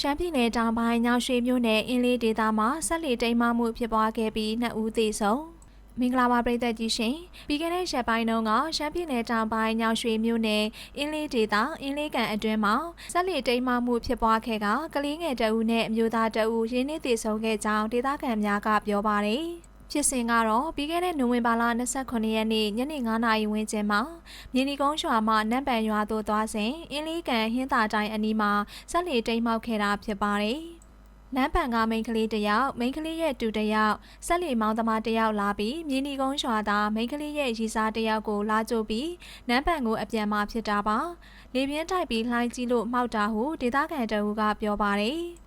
ရှမ်းပြည်နယ်တောင်ပိုင်းညောင်ရွှေမြို့နယ်အင်းလေးဒေသမှာဆက်လက်တိမ်မှမှုဖြစ်ပွားခဲ့ပြီးနှစ်ဦးသေဆုံးမင်္ဂလာပါပရိသတ်ကြီးရှင်ပြီးခဲ့တဲ့ရက်ပိုင်းတုန်းကရှမ်းပြည်နယ်တောင်ပိုင်းညောင်ရွှေမြို့နယ်အင်းလေးဒေသအင်းလေးကန်အတွင်းမှာဆက်လက်တိမ်မှမှုဖြစ်ပွားခဲ့ကကလေးငယ်တအူးနဲ့အမျိုးသားတအူးရင်းနှီးသေဆုံးခဲ့ကြောင်းဒေသခံများကပြောပါတယ် ဖြစ်စဉ်ကတော့ပြီးခဲ့တဲ့နိုဝင်ဘာလ29ရက်နေ့ညနေ9:00နာရီဝန်းကျင်မှာမြင်းဒီကုန်းရွာမှနမ်ပန်ရွာသို့သွားစဉ်အင်းလေးကန်ဟင်းသာတိုင်းအနီးမှာဆက်လက်တိမ်မှောက်ခဲ့တာဖြစ်ပါတယ်။နမ်ပန်ကမိန်းကလေးတစ်ယောက်မိန်းကလေးရဲ့တူတစ်ယောက်ဆက်လီမောင်သမားတစ်ယောက်လာပြီးမြင်းဒီကုန်းရွာသားမိန်းကလေးရဲ့ရီစားတစ်ယောက်ကိုလာကြိုပြီးနမ်ပန်ကိုအပြန်มาဖြစ်တာပါ။လေပြင်းတိုက်ပြီးလှိုင်းကြီးလို့မှောက်တာဟုဒေသခံတအူးကပြောပါတယ်။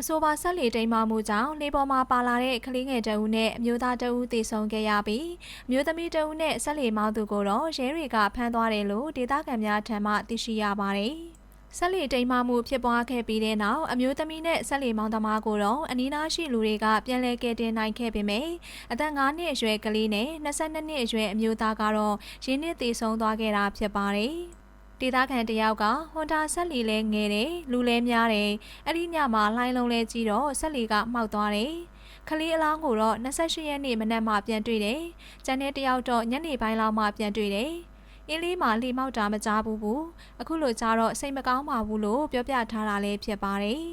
အဆိုပါဆက်လီတိမ်မှမှုကြောင့်လေပေါ်မှာပါလာတဲ့ကလေးငယ်တအူးနဲ့အမျိုးသားတအူးသေဆုံးခဲ့ရပြီးအမျိုးသမီးတအူးနဲ့ဆက်လီမောင်းသူကိုတော့ရဲတွေကဖမ်းသွားတယ်လို့ဒေသခံများထံမှသိရှိရပါတယ်။ဆက်လီတိမ်မှမှုဖြစ်ပွားခဲ့ပြီးတဲ့နောက်အမျိုးသမီးနဲ့ဆက်လီမောင်းသမားကိုတော့အနီးနားရှိလူတွေကပြန်လည်ကယ်တင်နိုင်ခဲ့ပေမယ့်အသက်9နှစ်အရွယ်ကလေးနဲ့22နှစ်အရွယ်အမျိုးသားကတော့ရင်းနှီးသေဆုံးသွားခဲ့တာဖြစ်ပါတယ်။ ဒေသခံတယောက်ကဟွန်ဒါဆက်လီလဲငယ်တယ်လူလဲများတယ်အဲ့ဒီညမှာလှိုင်းလုံးလဲကြီးတော့ဆက်လီကမှောက်သွားတယ်ခလေးအလောင်းကိုတော့28ရက်နေ့မနက်မှပြန်တွေ့တယ်ကျန်တဲ့တယောက်တော့ညနေပိုင်းလောက်မှပြန်တွေ့တယ်အင်းလေးမှာလှီမောက်တာမကြားဘူးဘူးအခုလိုကြားတော့စိတ်မကောင်းပါဘူးလို့ပြောပြထားတာလည်းဖြစ်ပါတယ်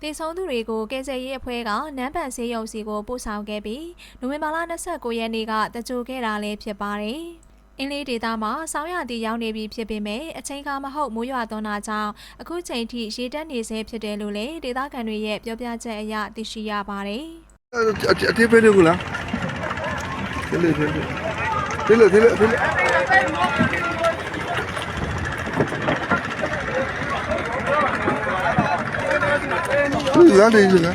တေဆုံးသူတွေကိုကယ်ဆယ်ရေးအဖွဲ့ကနန်းပန်ဆေးရုံစီကိုပို့ဆောင်ခဲ့ပြီးနိုဝင်ဘာလ29ရက်နေ့ကတကြိုခဲ့တာလည်းဖြစ်ပါတယ်။အ င်းလေးဒေတာမှာဆောင်းရသည်ရောက်နေပြီဖြစ်ပေမဲ့အချိန်ကမဟုတ်မိုးရွာသွန်းတာကြောင့်အခုချိန်ထိရေတက်နေဆဲဖြစ်တယ်လို့လည်းဒေသခံတွေရဲ့ပြောပြချက်အရသိရှိရပါတယ်။အအတေးပေးလို့ကလားသေးလေသေးလေသေးလေသေးလေသေးလေဒီကနေဒီကယူ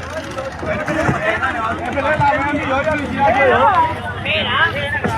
ဖဲလာတော့ကွာစီယူဖဲလာလို့ဟာထိတ်ဖို့မသိတော့ဘူးလားအော်တဲ့အမော်လေးဖို့တဲ့အမော်ဟုတ်တယ်လေးဖို့မသိရနော်တဲ့အမော်လေး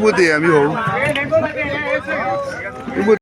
ဖို့တဲ့အမျိုးအေးထိတ်ဖို့မသိရင်အေးစိတ်ဒီဖို့